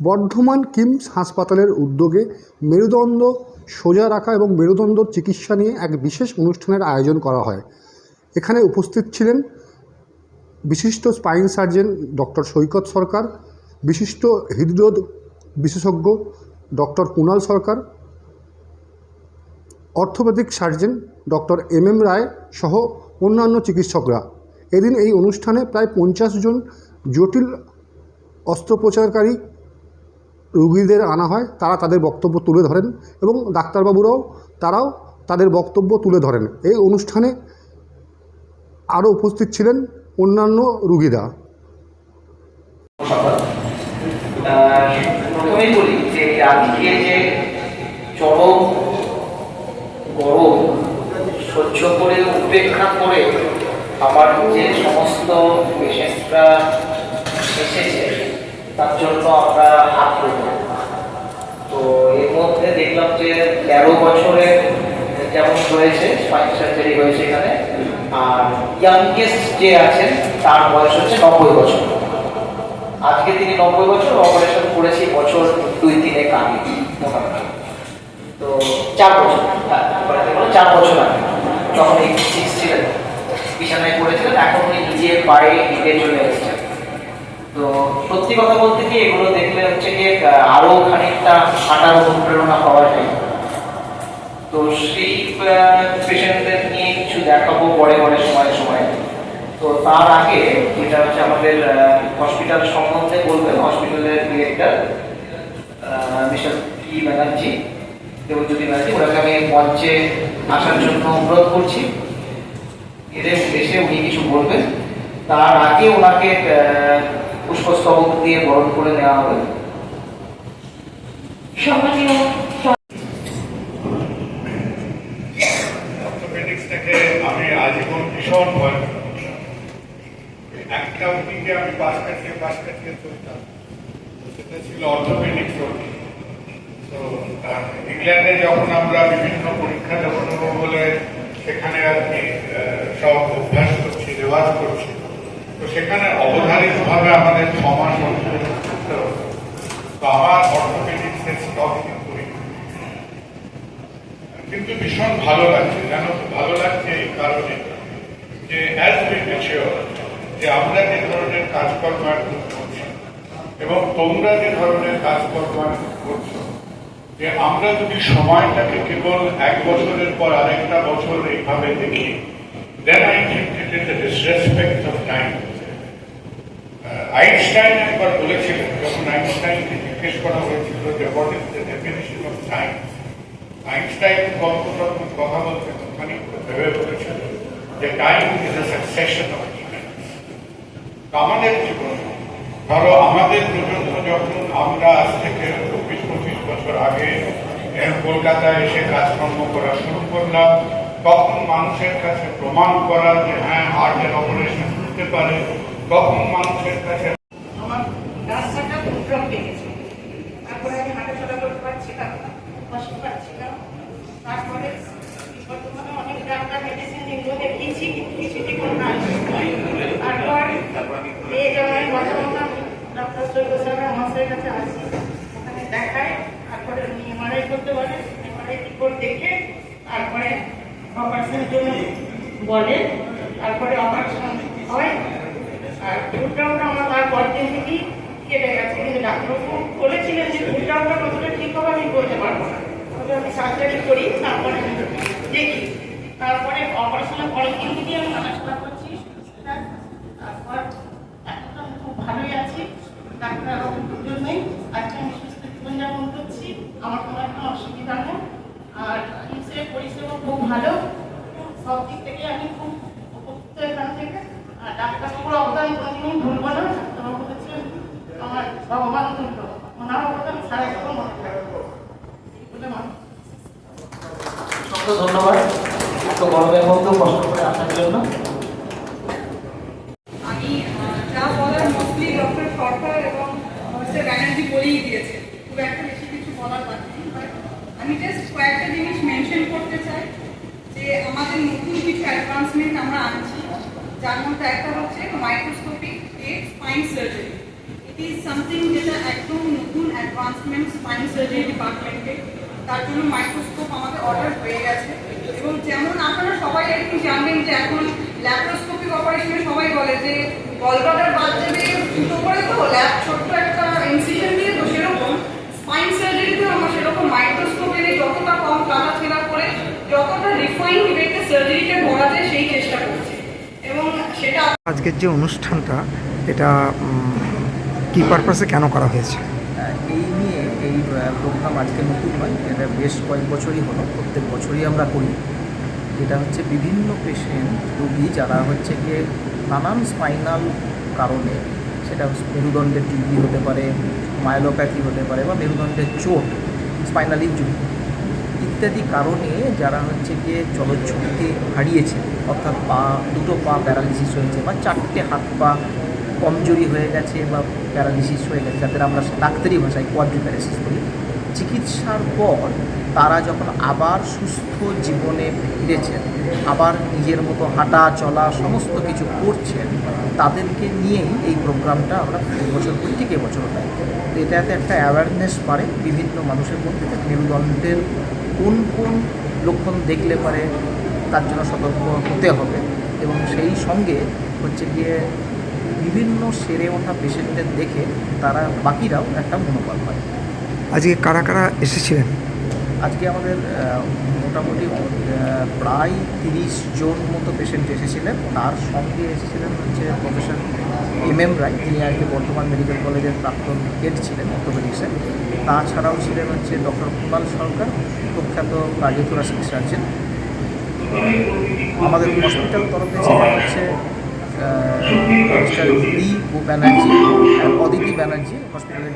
Bardhaman Kim's হাসপাতালের উদ্যোগে মেরুদণ্ড সোজা রাখা এবং মেরুদণ্ড চিকিৎসা নিয়ে এক বিশেষ অনুষ্ঠানের আয়োজন করা হয়। এখানে উপস্থিত ছিলেন বিশিষ্ট spine surgeon doctor Saikat Sarkar, বিশিষ্ট হৃদরোগ বিশেষজ্ঞ doctor Kunal Sarkar, orthopaedic surgeon doctor M M Roy সহ অন্যান্য চিকিৎসকরা। এদিন এই অনুষ্ঠানে প্রায় পঞ্চাশ জন জটিল অস্ত্রোপচারকারী রুগীদের আনা হয়, তারা তাদের বক্তব্য তুলে ধরেন এবং ডাক্তারবাবুরাও তারাও তাদের বক্তব্য তুলে ধরেন। এই অনুষ্ঠানে আরও উপস্থিত ছিলেন অন্যান্য রুগীরা। সহ্য করে, উপেক্ষা করে আমার যে সমস্ত পেশেন্টরা এসেছে তার জন্য আমরা তুলব তো এর মধ্যে দেখলাম যে তেরো বছরে যেমন হয়েছে স্পাইন সার্জারি হয়েছে এখানে আর ইয়াংগেস্ট যে আছেন তার বয়স হচ্ছে নব্বই বছর। আজকে তিনি নব্বই বছর অপারেশন করেছি বছর দুই তিনে আগে মোটামুটি। তো চার বছর হ্যাঁ, চার বছর আগে। তখন এই সিক্স ছিলেন বিছানায় পড়েছিলেন এখন উনি নিজে পায়ে হেঁটে চলে এসেছেন। তো সত্যি কথা বলতে কি, এগুলো দেখলে হচ্ছে কি আরও খানিকটা হাঁটার অনুপ্রেরণা পাওয়া যায়। তো সেই পেশেন্টদের নিয়ে কিছু দেখাবো পরে পরে সময় সময়। তো তার আগে যেটা হচ্ছে আমাদের হসপিটাল সম্বন্ধে বলবেন হসপিটালের director mister P Banerjee, Debjyoti Banerjee. ওনাকে আমি মঞ্চে আসার জন্য অনুরোধ করছি। এদের এসে উনি কিছু বলবেন। তার আগে ওনাকে পুষ্পস্তবক দিয়ে বরণ করে নেওয়া হবে। সম্মানীয় আমি আজীবন ভীষণ ভয় একটা উইকে আমি পাশ কাটিয়ে পাশ কাটিয়ে চলতাম। সেটা ছিল রোগী তো ইংল্যান্ডে যখন আমরা বিভিন্ন পরীক্ষা যখন নেব বলে সেখানে আর কি সব অভ্যাস করছি রেওয়াজ করছি তো সেখানে অবধারিতভাবে আমাদের ছ তো আমার কিন্তু ভীষণ ভালো লাগছে ভালো লাগছে এই কারণে যে অ্যাজ যে আমরা যে ধরনের কাজকর্ম এবং তোমরা যে ধরনের কাজকর্ম করছ, যে আমরা যদি সময়টাকে কেবল এক বছরের পর আরেকটা বছর এইভাবে দেখি then I think it is of time Einstein একবার বলেছিলেন যখন আইনস্টাইনকে জিজ্ঞেস করা হয়েছিল যে what is the definition of time Einstein গল্প কথা বলতেন ওখানে ভেবে বলেছিল যে time is a succession of আমাদের জীবন। ধরো, আমাদের প্রজন্ম যখন আমরা আজ থেকে চব্বিশ, পঁচিশ বছর আগে কলকাতায় এসে কাজকর্ম করা শুরু করলাম, তখন মানুষের কাছে প্রমাণ করা যে হ্যাঁ হার্টের অপারেশন হতে পারে। তখন মানুষের কাছে আমার তারপরে আমি হাঁটাচলা করতে পারছিলাম না কষ্ট পাচ্ছিলাম তারপরে অনেক ডাক্তার কিন্তু কিছুটি কোনো তারপর কাছে আসি, ওখানে দেখায়, তারপরে এমআরআই করতে বলেন এমআরআই রিপোর্ট দেখে, তারপরে অপারেশনের জন্য বলেন তারপরে অপারেশন হয়। ফুলটাউনটা আমার তারপর দিন থেকেই কেটে গেছে। কিন্তু ডাক্তারবাবু বলেছিলেন যে ফুলটাউনটা কতটা ঠিক হবে আমি বলতে পারব না। তবে আমি সার্জারি করি, তারপরে তারপরে অপারেশনের পরের দিন থেকে আমি হাঁটাচলা করছি। তারপর এখন খুব ভালোই আছি। ডাক্তারবাবুর জন্যই আজকে আমি সুস্থ জীবনযাপন করছি। আমার কোনো একটা অসুবিধা নেই। আর চিকিৎসার পরিষেবা খুব ভালো। সব দিক থেকে আমি খুব উপকৃত এখান থেকে আর ডাক্তারবাবুর অবদান কোনোদিনই ভুলবো না ডাক্তারবাবু হচ্ছে আমার ভগবান তুল্য ওনার অবদান সারা জীবন মনে থাকবে এই বলে মনে হয়। খুব একটা বেশি কিছু বলার আমি জাস্ট কয়েকটা জিনিস মেনশন করতে চাই, যে আমাদের নতুন কিছু অ্যাডভান্সমেন্ট আমরা আনছি। যার মধ্যে একটা হচ্ছে মাইক্রোস্কোপিক সার্জারি ইট সামথিং যেটা একদম নতুন ট্রান্সপ্লান্ট স্পাইন সার্জারি ডিপার্টমেন্টে তার জন্য মাইক্রোস্কোপ আমাদের অর্ডার হয়ে গেছে। এবং যেমন আপনারা সবাই একটু জানবেন যে এখন ল্যাপ্রোস্কোপিক অপারেশনে সবাই বলে যে গলবাটার বাদ দেবে দুটো করে তো ল্যাব ছোট্ট একটা ইনসিশন দিয়ে তো সেরকম। স্পাইন সার্জারিতেও আমরা সেরকম মাইক্রোস্কোপে যতটা কম কাটাছেড়া করে, যতটা রিফাইন ওয়েতে সার্জারিটা করা যায় সেই চেষ্টা করছি। এবং সেটা আজকের যে অনুষ্ঠানটা, এটা কি পারপাসে কেন করা হয়েছে? এই নিয়ে এই প্রোগ্রাম আজকে নতুন নয়, এটা বেশ কয়েক বছরই হলো, প্রত্যেক বছরই আমরা করি। যেটা হচ্ছে বিভিন্ন পেশেন্ট রোগী যারা হচ্ছে গিয়ে নানান স্পাইনাল কারণে, সেটা মেরুদণ্ডের টিবি হতে পারে মায়োলোপ্যাথি হতে পারে বা মেরুদণ্ডের চোট স্পাইনাল ইঞ্জুরি ইত্যাদি কারণে যারা হচ্ছে গিয়ে চলচ্ছবিকে হারিয়েছে, অর্থাৎ পা, দুটো পা প্যারালিসিস হয়েছে বা চারটে হাত পা কমজোরি হয়ে গেছে বা প্যারালিসিস হয়ে গেছে, যাদের আমরা ডাক্তারি ভাষায় কোয়াড্রিপ্যারালিসিস বলি, চিকিৎসার পর তারা যখন আবার সুস্থ জীবনে ফিরেছেন, আবার নিজের মতো হাঁটা, চলা, সমস্ত কিছু করছেন, তাদেরকে নিয়েই এই প্রোগ্রামটা আমরা বছর করি, ঠিক এবছরও তাই। তো এটাতে একটা অ্যাওয়ারনেস বাড়ে বিভিন্ন মানুষের মধ্যে মেরুদণ্ডের কোন কোন লক্ষণ দেখলে পারে তার জন্য সতর্ক হতে হবে এবং সেই সঙ্গে হচ্ছে গিয়ে বিভিন্ন সেরে ওঠা পেশেন্টদের দেখে তারা বাকিরাও একটা মনোবল পায়। আজকে কারা কারা এসেছিলেন? আজকে আমাদের মোটামুটি প্রায় তিরিশ জন মতো পেশেন্ট এসেছিলেন। তার সঙ্গে এসেছিলেন হচ্ছে প্রফেসর এম এম রায়। তিনি আর কি বর্ধমান মেডিকেল কলেজের প্রাক্তন হেড ছিলেন অর্থোপেডিক্সের তাছাড়াও ছিলেন হচ্ছে ডক্টর কুণাল সরকার প্রখ্যাত কার্ডিওথোরাসিক সার্জন আমাদের হসপিটাল তরফে ছিলেন হচ্ছে মিস্টার ডি ব্যানার্জি অদিতি ব্যানার্জি হসপিটালের